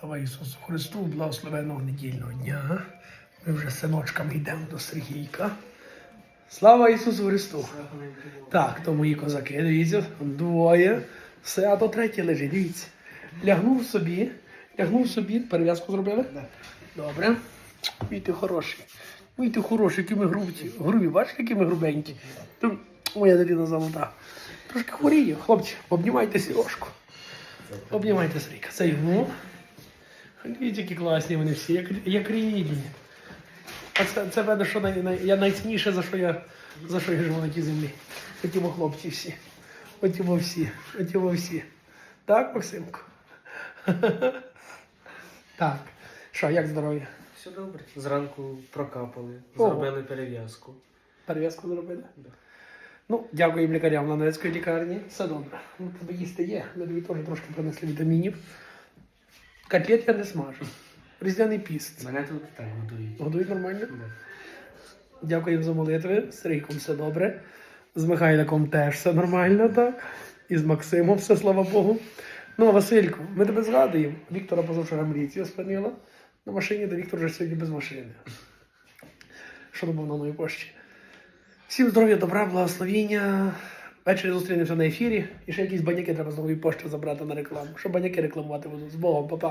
Слава Ісусу Христу, благословеного недільного дня. Ми вже з синочками йдемо до Сергійка. Слава Ісусу Христу! Так, то мої козаки, дивіться, двоє. Все, а то третє лежить, дивіться. Лягнув собі, лягнув собі, перев'язку зробили? Добре. Мій ти хороший. Мій ти хороший, які ми грубці. Грубі, бачиш, які ми грубенькі. Моя дитина золота. Трошки хворіє, хлопці, обнімайте Сережку. Обнімайте Сріка. Це йому. Дивіться, які класні вони всі, як, як рідні. А це, це видно, що най, най, я найцінніше, за що я, за що я живу на тій землі. Хотімо хлопці всі. Хотімо всі. Хотімо всі. Так, Максимко? Так. Що, як здоров'я? Все добре. Зранку прокапали, О. зробили перев'язку. Перев'язку зробили? Да. Ну, дякуємо лікарям Ланецької лікарні. Все добре. Ну, тебе їсти є. Ми тобі теж трошки принесли вітамінів. Котлет я не смажу. Різдвяний піст. Мене тут так годують. Годують нормально? Да. Дякуємо за молитви. З Сергійком все добре. З Михайликом теж все нормально, так? І з Максимом все, слава Богу. Ну, а Василько, ми тебе згадуємо. Віктора позавчора міліція спинила на машині, де Віктор вже сьогодні без машини. Що був на новій пошті? Всім здоров'я, добра, благословіння. Ввечері зустрінемося на ефірі. І ще якісь баняки треба з нової пошти забрати на рекламу. Щоб баняки рекламувати будуть. З Богом, папа.